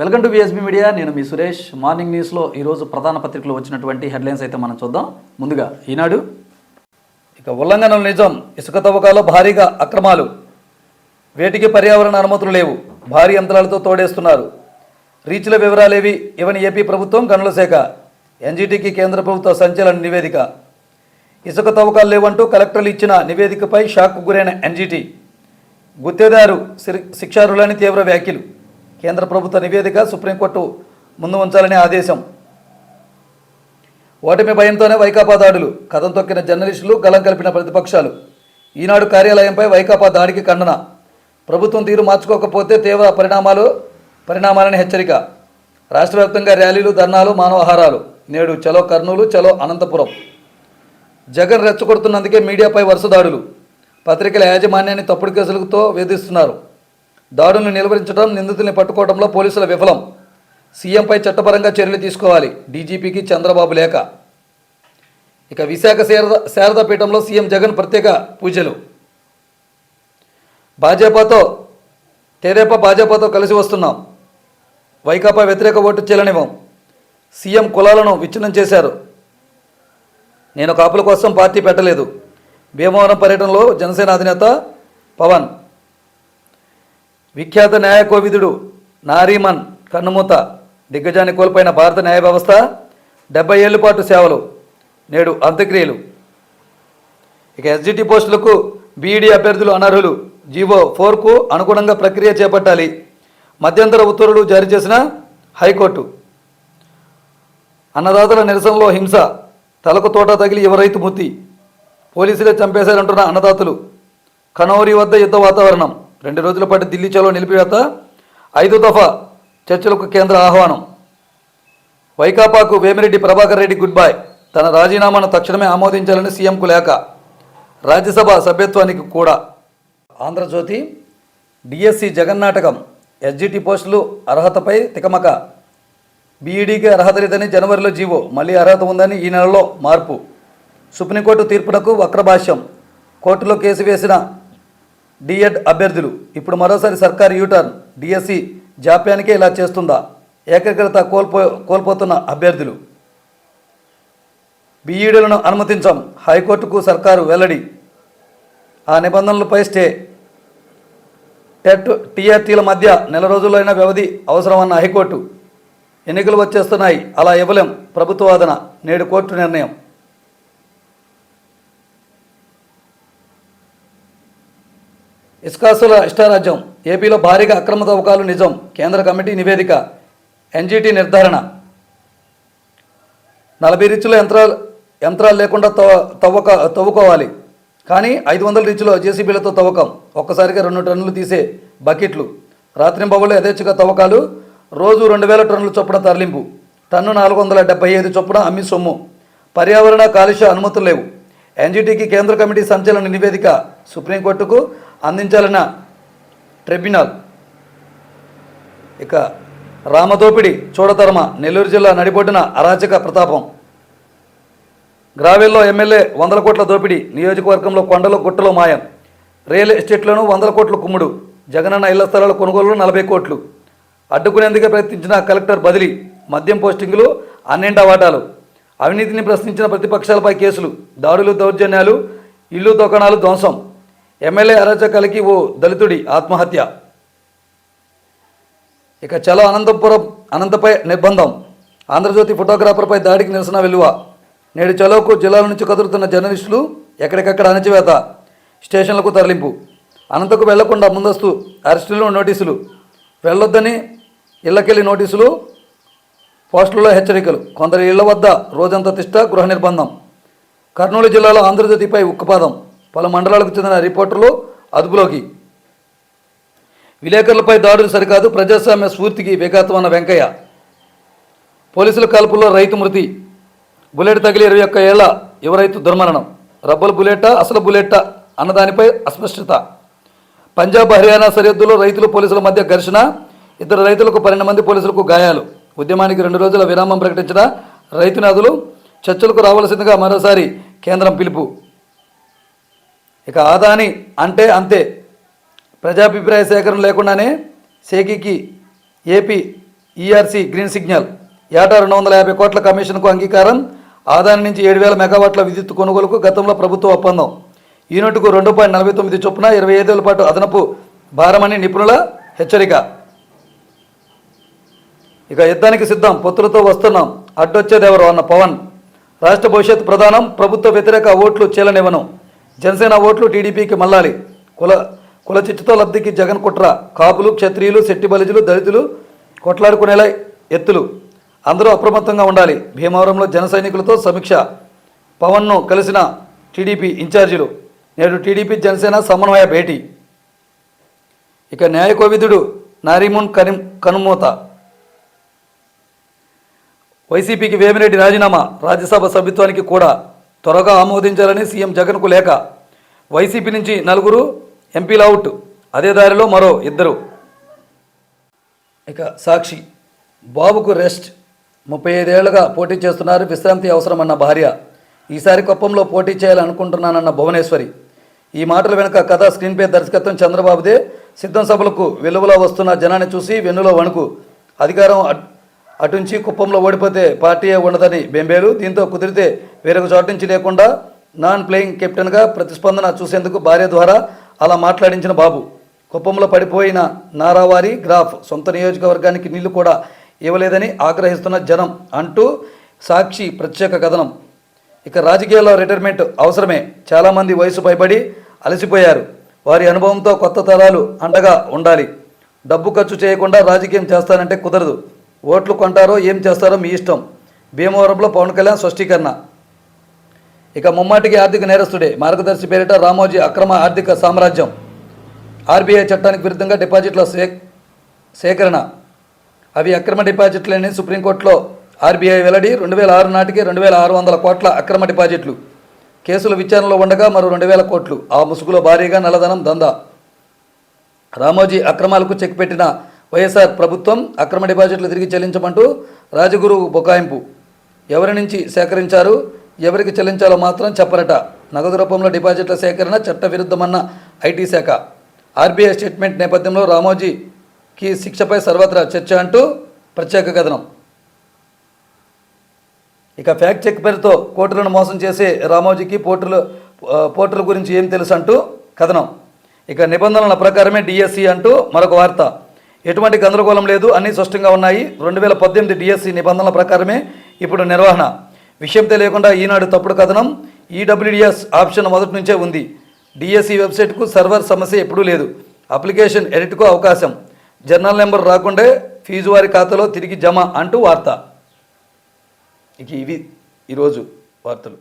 Welcome to బిఎస్బీ media నేను మీ Suresh. Morning న్యూస్లో ఈరోజు ప్రధాన పత్రికలో వచ్చినటువంటి హెడ్లైన్స్ అయితే మనం చూద్దాం. ముందుగా ఈనాడు ఇక ఉల్లంఘనలు నిజం ఇసుక తవ్వకాల్లో భారీగా అక్రమాలు. వేటికి పర్యావరణ అనుమతులు లేవు. భారీ యంత్రాలతో తోడేస్తున్నారు. రీచ్ల వివరాలేవి ఇవని ఏపీ ప్రభుత్వం గనుల శాఖ ఎన్జీటీకి కేంద్ర ప్రభుత్వ సంచలన నివేదిక. ఇసుక తవ్వకాలు లేవంటూ కలెక్టర్లు ఇచ్చిన నివేదికపై షాక్కు గురైన ఎన్జీటీ. గుత్తేదారు శిక్షారులని తీవ్ర వ్యాఖ్యలు. కేంద్ర ప్రభుత్వ నివేదిక సుప్రీంకోర్టు ముందు ఉంచాలని ఆదేశం. ఓటమి భయంతోనే వైకాపా దాడులు. కథం తొక్కిన జర్నలిస్టులు గలం కలిపిన ప్రతిపక్షాలు. ఈనాడు కార్యాలయంపై వైకాపా దాడికి ఖండన. ప్రభుత్వం తీరు మార్చుకోకపోతే తీవ్ర పరిణామాలు పరిణామాలని హెచ్చరిక. రాష్ట్ర వ్యాప్తంగా ర్యాలీలు ధర్నాలు మానవహారాలు. నేడు చలో కర్నూలు చలో అనంతపురం. జగన్ రెచ్చగొడుతున్నందుకే మీడియాపై వరుస దాడులు. పత్రికల యాజమాన్యాన్ని తప్పుడు కేసులతో వేధిస్తున్నారు. దాడులను నిలువరించడం నిందితుల్ని పట్టుకోవడంలో పోలీసుల విఫలం. సీఎంపై చట్టపరంగా చర్యలు తీసుకోవాలి. డీజీపీకి చంద్రబాబు లేఖ ఇక విశాఖ శారద శారదాపీఠంలో సీఎం జగన్ ప్రత్యేక పూజలు. భాజపాతో తెరేప భాజపాతో కలిసి వస్తున్నాం. వైకాపా వ్యతిరేక ఓటు చెల్లనివ్వం సీఎం కులాలను విచ్ఛిన్నం చేశారు. నేను కాపుల కోసం పార్టీ పెట్టలేదు. భీమవరం పర్యటనలో జనసేన అధినేత పవన్. విఖ్యాత న్యాయ కోవిదుడు నారీమన్ కన్నుమూత దిగ్గజాన్ని కోల్పోయిన భారత న్యాయ వ్యవస్థ డెబ్బై ఏళ్ళ పాటు సేవలు నేడు అంత్యక్రియలు. ఇక ఎస్జిటి పోస్టులకు బీఈడీ అభ్యర్థులు అనర్హులు జీవో ఫోర్కు అనుగుణంగా ప్రక్రియ చేపట్టాలి. మధ్యంతర ఉత్తర్వులు జారీ చేసిన హైకోర్టు. అన్నదాతల నిరసనలో హింస తలకు తోట తగిలి యువ రైతు పోలీసులే చంపేశారంటున్న అన్నదాతలు. కనోరి వద్ద యుద్ధ వాతావరణం. రెండు రోజుల పాటు ఢిల్లీ చలో నిలిపివేత. ఐదో దఫా చర్చలకు కేంద్ర ఆహ్వానం. వైకాపాకు వేమిరెడ్డి ప్రభాకర్ రెడ్డి గుడ్ బై తన రాజీనామాను తక్షణమే ఆమోదించాలని సీఎంకు లేఖ. రాజ్యసభ సభ్యత్వానికి కూడా. ఆంధ్రజ్యోతి డిఎస్సి జగన్నాటకం ఎస్జిటి పోస్టులు అర్హతపై తికమక. బీఈడీకి అర్హత లేదని జనవరిలో జీవో మళ్ళీ అర్హత ఉందని ఈ నెలలో మార్పు. సుప్రీంకోర్టు తీర్పునకు వక్రభాష్యం. కోర్టులో కేసు వేసిన డిఎడ్ అభ్యర్థులు. ఇప్పుడు మరోసారి సర్కారు యూటర్న్ డిఎస్సి జాప్యానికే ఇలా చేస్తుందా? ఏకాగ్రత కోల్పో కోల్పోతున్న అభ్యర్థులు. బీఈడీలను అనుమతించాం. హైకోర్టుకు సర్కారు వెల్లడి. ఆ నిబంధనలపై స్టే. టెట్ టీఆర్టీల మధ్య నెల రోజులైన వ్యవధి అవసరమన్న హైకోర్టు. ఎన్నికలు వచ్చేస్తున్నాయి. అలా ఇవ్వలేం. ప్రభుత్వ వాదన నేడు కోర్టు నిర్ణయం. ఇస్కాసుల ఇష్టారాజ్యం ఏపీలో భారీగా అక్రమ తవ్వకాలు నిజం కేంద్ర కమిటీ నివేదిక ఎన్జీటీ నిర్ధారణ. నలభై రీచ్ల యంత్రాలు యంత్రాలు లేకుండా తవ్వ తవ్వక తవ్వుకోవాలి. కానీ ఐదు వందల రీచ్లో జేసీబీలతో తవ్వకం. ఒక్కసారిగా రెండు టన్నులు తీసే బకెట్లు. రాత్రింబవళ్ళు యథేచ్ఛగా తవ్వకాలు. రోజు రెండు వేల టన్నుల చొప్పున తరలింపు. టన్ను నాలుగు వందల డెబ్బై ఐదు చొప్పున అమ్మి సొమ్ము. పర్యావరణ కాలుష్య అనుమతులు లేవు. ఎన్జీటీకి కేంద్ర కమిటీ సంచలన నివేదిక సుప్రీంకోర్టుకు. అందించాలన్న ట్రిబ్యునల్. ఇక రామదోపిడి చూడతరమ నెల్లూరు జిల్లా నడిబొడ్డున అరాచక ప్రతాపం. గ్రావెల్లో ఎమ్మెల్యే వందల కోట్ల దోపిడీ నియోజకవర్గంలో కొండలు గుట్టలు మాయం. రియల్ ఎస్టేట్లను వందల కోట్ల కుమ్ముడు. జగనన్న ఇళ్ళ స్థలాల కొనుగోలు నలభై కోట్లు. అడ్డుకునేందుకే ప్రయత్నించిన కలెక్టర్ బదిలీ మద్యం పోస్టింగులు అన్నింటా వాటాలు. అవినీతిని ప్రశ్నించిన ప్రతిపక్షాలపై కేసులు దాడులు దౌర్జన్యాలు ఇల్లు దుకాణాలు ధ్వంసం. ఎమ్మెల్యే అరాచకాలకి ఓ దళితుడి ఆత్మహత్య. ఇక చలో అనంతపురం అనంతపై నిర్బంధం. ఆంధ్రజ్యోతి ఫోటోగ్రాఫర్పై దాడికి నిరసన విలువ నేడు చలోకు జిల్లాల నుంచి కదులుతున్న జర్నలిస్టులు ఎక్కడికక్కడ అణచివేత. స్టేషన్లకు తరలింపు. అనంతకు వెళ్ళకుండా ముందస్తు అరెస్టులు నోటీసులు. వెళ్ళొద్దని ఇళ్ళకెళ్ళి నోటీసులు పోస్టులలో హెచ్చరికలు. కొందరి ఇళ్ళ వద్ద రోజంతా తిష్ట గృహ నిర్బంధం. కర్నూలు జిల్లాలో ఆంధ్రజ్యోతిపై ఉక్కుపాదం. పలు మండలాలకు చెందిన రిపోర్టర్లు అదుపులోకి. విలేకరులపై దాడులు సరికాదు ప్రజాస్వామ్య స్ఫూర్తికి విఘాతం అన్న వెంకయ్య. పోలీసుల కాల్పుల్లో రైతు మృతి. బుల్లెట్ తగిలి ఇరవై ఒక్క ఏళ్ళ యువ రైతు దుర్మరణం. రబ్బలు బుల్లెట్టా అసలు బుల్లెట్టా అన్నదానిపై అస్పష్టత. పంజాబ్ హర్యానా సరిహద్దులో రైతులు పోలీసుల మధ్య ఘర్షణ. ఇద్దరు రైతులకు పన్నెండు మంది పోలీసులకు గాయాలు. ఉద్యమానికి రెండు రోజుల విరామం ప్రకటించిన రైతు నాదులు చర్చలకు రావాల్సిందిగా మరోసారి కేంద్రం పిలుపు. ఇక ఆదాని అంటే అంతే. ప్రజాభిప్రాయ సేకరణ లేకుండానే సేకికి ఏపీ ఈఆర్సీ గ్రీన్ సిగ్నల్. ఏటా రెండు వందల యాభై కోట్ల కమిషన్కు అంగీకారం. ఆదాని నుంచి ఏడు వేల మెగావాట్ల విద్యుత్ కొనుగోలుకు గతంలో ప్రభుత్వ ఒప్పందం. యూనిట్కు రెండు పాయింట్ నలభై తొమ్మిది చొప్పున ఇరవై ఐదేళ్ళ పాటు అదనపు భారమని నిపుణుల హెచ్చరిక. ఇక యుద్ధానికి సిద్ధం. పొత్తులతో వస్తున్నాం. అడ్డొచ్చేదెవరు అన్న పవన్. రాష్ట్ర భవిష్యత్ ప్రధానం. ప్రభుత్వ వ్యతిరేక ఓట్లు చీలనివ్వను. జనసేన ఓట్లు టీడీపీకి మళ్ళాలి. కుల కుల చిచ్చుతో లబ్ధికి జగన్ కుట్ర. కాపులు క్షత్రియులు శెట్టి బలిజులు దళితులు కొట్లాడుకునేలా ఎత్తులు. అందరూ అప్రమత్తంగా ఉండాలి. భీమవరంలో జన సైనికులతో సమీక్ష. పవన్ను కలిసిన టీడీపీ ఇన్ఛార్జీలు. నేడు టీడీపీ జనసేన సమన్వయ భేటీ. ఇక న్యాయకోవిదుడు నారీమున్ కని కనుమూత. వైసీపీకి వేమిరెడ్డి రాజీనామా. రాజ్యసభ సభ్యత్వానికి కూడా. త్వరగా ఆమోదించాలని సీఎం జగన్కు లేఖ. వైసీపీ నుంచి నలుగురు ఎంపీలు అవుట్. అదే దారిలో మరో ఇద్దరు. ఇక సాక్షి. బాబుకు రెస్ట్. ముప్పై ఐదేళ్ళుగా పోటీ చేస్తున్నారు విశ్రాంతి అవసరమన్న భార్య. ఈసారి కుప్పంలో పోటీ చేయాలనుకుంటున్నానన్న భువనేశ్వరి. ఈ మాటల వెనుక కథ స్క్రీన్పై దర్శకత్వం చంద్రబాబుదే. సిద్ధం సభలకు వెలువలో వస్తున్న జనాన్ని చూసి వెన్నులో వణుకు. అధికారం అట్- అటుంచి కుప్పంలో ఓడిపోతే పార్టీయే ఉండదని బెంబేలు. దీంతో కుదిరితే వేరొక చోట నుంచి లేకుండా నాన్ ప్లేయింగ్ కెప్టెన్గా ప్రతిస్పందన చూసేందుకు భార్య ద్వారా అలా మాట్లాడించిన బాబు. కుప్పంలో పడిపోయిన నారావారి గ్రాఫ్ సొంత నియోజకవర్గానికి నీళ్ళు కూడా ఇవ్వలేదని ఆగ్రహిస్తున్న జనం అంటూ సాక్షి ప్రత్యేక కథనం. ఇక రాజకీయాల్లో రిటైర్మెంట్ అవసరమే. చాలామంది వయసు పైబడి అలసిపోయారు. వారి అనుభవంతో కొత్త తరాలు అండగా ఉండాలి. డబ్బు ఖర్చు చేయకుండా రాజకీయం చేస్తానంటే కుదరదు. ఓట్లు కొంటారో ఏం చేస్తారో మీ ఇష్టం. భీమవరంలో పవన్ కళ్యాణ్ స్పష్టీకరణ. ఇక ముమ్మాటికి ఆర్థిక నేరస్తుడే. మార్గదర్శి పేరిట రామోజీ అక్రమ ఆర్థిక సామ్రాజ్యం. ఆర్బీఐ చట్టానికి విరుద్ధంగా డిపాజిట్ల సే సేకరణ. అవి అక్రమ డిపాజిట్లని సుప్రీంకోర్టులో ఆర్బీఐ వెల్లడి రెండు వేల ఆరు నాటికి రెండు వేల ఆరు వందల కోట్ల అక్రమ డిపాజిట్లు. కేసుల విచారణలో ఉండగా మరో రెండు వేల కోట్లు. ఆ ముసుగులో భారీగా నల్లధనం దందా. రామోజీ అక్రమాలకు చెక్ పెట్టిన వైఎస్ఆర్ ప్రభుత్వం అక్రమ డిపాజిట్లు తిరిగి చెల్లించమంటూ రాజగురు బొకాయింపు. ఎవరి నుంచి సేకరించారు? ఎవరికి చెల్లించాలో మాత్రం చెప్పరట. నగదు రూపంలో డిపాజిట్ల సేకరణ చట్టవిరుద్ధమన్న ఐటీ శాఖ. ఆర్బీఐ స్టేట్మెంట్ నేపథ్యంలో రామోజీకి శిక్షపై సర్వత్రా చర్చ అంటూ ప్రత్యేక కథనం. ఇక ఫ్యాక్ట్ చెక్ పేరుతో కోర్టులను మోసం చేసే రామోజీకి పోర్టులు పోర్టుల గురించి ఏం తెలుసు అంటూ కథనం. ఇక నిబంధనల ప్రకారమే డిఎస్సి అంటూ మరొక వార్త. ఎటువంటి గందరగోళం లేదు అన్నీ స్పష్టంగా ఉన్నాయి. రెండు వేల పద్దెనిమిది డిఎస్సి నిబంధనల ప్రకారమే ఇప్పుడు నిర్వహణ. విషయం తెలియకుండా ఈనాడు తప్పుడు కథనం. ఈడబ్ల్యూడిఎస్ ఆప్షన్ మొదటి నుంచే ఉంది. డిఎస్సి వెబ్సైట్కు సర్వర్ సమస్య ఎప్పుడూ లేదు. అప్లికేషన్ ఎడిట్కు అవకాశం. జర్నల్ నెంబర్ రాకుండే ఫీజు వారి ఖాతాలో తిరిగి జమ అంటూ వార్త. ఇక ఇవి ఈరోజు వార్తలు.